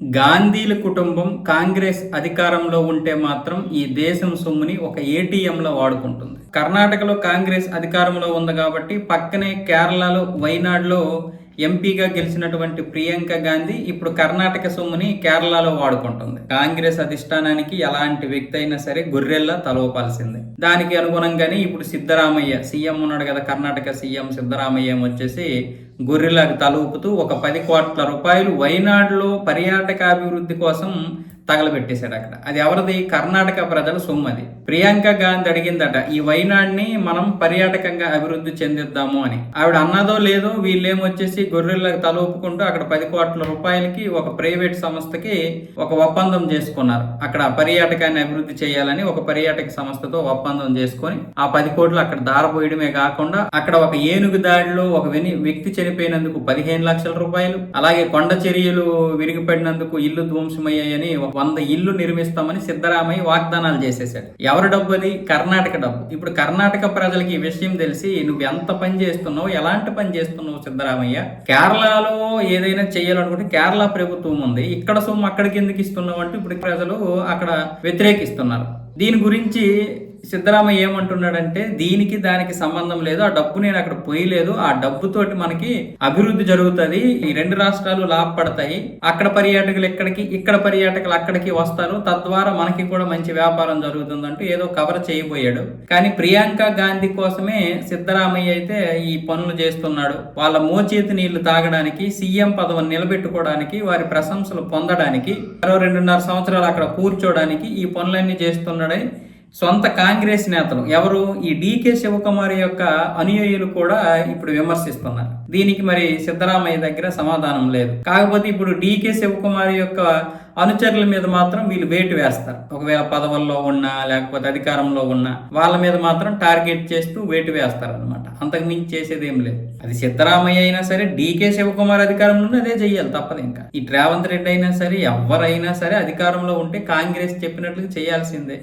గాంధీల కుటుంబం కాంగ్రెస్ అధికారంలో ఉంటే మాత్రం ఈ దేశం సొమ్ముని ఒక ఏటీఎంలో వాడుకుంటుంది. కర్ణాటకలో కాంగ్రెస్ అధికారంలో ఉంది కాబట్టి పక్కనే కేరళలో వైనాడులో ఎంపీగా గెలిచినటువంటి ప్రియాంక గాంధీ ఇప్పుడు కర్ణాటక సొమ్ముని కేరళలో వాడుకుంటుంది. కాంగ్రెస్ అధిష్టానానికి ఎలాంటి వ్యక్తి అయినా సరే గొర్రెల్లా తలవపాల్సిందే. దానికి అనుగుణంగానే ఇప్పుడు సిద్ధరామయ్య సీఎం ఉన్నాడు కదా కర్ణాటక సీఎం సిద్ధరామయ్య వచ్చేసి గొర్రెలకు తలూపుతూ ఒక పది కోట్ల రూపాయలు వైనాడులో పర్యాటక అభివృద్ధి కోసం తగలబెట్టేశాడు అక్కడ. అది ఎవరిది? కర్ణాటక ప్రజల సొమ్ము అది. ప్రియాంక గాంధీ అడిగిందట ఈ వైనాడ్ని మనం పర్యాటకంగా అభివృద్ధి చెందిద్దాము అని. ఆవిడ అన్నదో లేదో వీళ్ళేమొచ్చేసి గొర్రెలకు తల ఒప్పుకుంటూ అక్కడ పది కోట్ల రూపాయలకి ఒక ప్రైవేట్ సంస్థకి ఒక ఒప్పందం చేసుకున్నారు. అక్కడ పర్యాటకాన్ని అభివృద్ధి చేయాలని ఒక పర్యాటక సంస్థతో ఒప్పందం చేసుకొని ఆ పది కోట్లు అక్కడ దారపోయడమే కాకుండా అక్కడ ఒక ఏనుగు దాడిలో ఒక విని వ్యక్తి చనిపోయినందుకు పదిహేను లక్షల రూపాయలు అలాగే కొండ చర్యలు విరిగిపడినందుకు ఇల్లు ధ్వంసమయ్యాయని ఒక వంద ఇల్లు నిర్మిస్తామని సిద్ధరామయ్య వాగ్దానాలు చేసేసాడు ఎవరి డబ్బు అది? కర్ణాటక డబ్బు. ఇప్పుడు కర్ణాటక ప్రజలకి ఈ విషయం తెలిసి నువ్వు ఎంత పని చేస్తున్నావు ఎలాంటి పని చేస్తున్నావు సిద్ధరామయ్య? కేరళలో ఏదైనా చేయాలనుకుంటే కేరళ ప్రభుత్వం ఉంది. ఇక్కడ సొమ్ము అక్కడికి ఎందుకు ఇస్తున్నావు అంటే ఇప్పుడు ప్రజలు అక్కడ వ్యతిరేకిస్తున్నారు. దీని గురించి సిద్ధరామయ్య ఏమంటున్నాడంటే దీనికి దానికి సంబంధం లేదు ఆ డబ్బు నేను అక్కడ పోయలేదు ఆ డబ్బుతోటి మనకి అభివృద్ధి జరుగుతుంది ఈ రెండు రాష్ట్రాలు లాభపడతాయి అక్కడ పర్యాటకులు ఇక్కడికి ఇక్కడ పర్యాటకులు అక్కడికి వస్తారు తద్వారా మనకి కూడా మంచి వ్యాపారం జరుగుతుందంటూ ఏదో కవర్ చేయబోయాడు. కానీ ప్రియాంక గాంధీ కోసమే సిద్ధరామయ్య అయితే ఈ పనులు చేస్తున్నాడు. వాళ్ళ మోచేతి నీళ్ళు తాగడానికి సీఎం పదవిని నిలబెట్టుకోవడానికి వారి ప్రశంసలు పొందడానికి మరో రెండున్నర సంవత్సరాలు అక్కడ కూర్చోడానికి ఈ పనులన్నీ చేస్తున్నాడని సొంత కాంగ్రెస్ నేతలు ఎవరు? ఈ డీకే శివకుమార్ యొక్క అనుయాయులు కూడా ఇప్పుడు విమర్శిస్తున్నారు. దీనికి మరి సిద్ధరామయ్య దగ్గర సమాధానం లేదు. కాకపోతే ఇప్పుడు డీకే శివకుమార్ యొక్క అనుచరుల మీద మాత్రం వీళ్ళు వేటు వేస్తారు. ఒకవేళ పదవుల్లో ఉన్నా లేకపోతే అధికారంలో ఉన్నా వాళ్ళ మీద మాత్రం టార్గెట్ చేస్తూ వేటు వేస్తారు అనమాట అంతకు మించి చేసేది ఏం లేదు. అది సిద్ధరామయ్య అయినా సరే డీకే శివకుమార్ అధికారంలో అదే చెయ్యాలి తప్పదు ఇంకా. ఈ రేవంత్ రెడ్డి అయినా సరే ఎవరైనా సరే అధికారంలో ఉంటే కాంగ్రెస్ చెప్పినట్లు చేయాల్సిందే.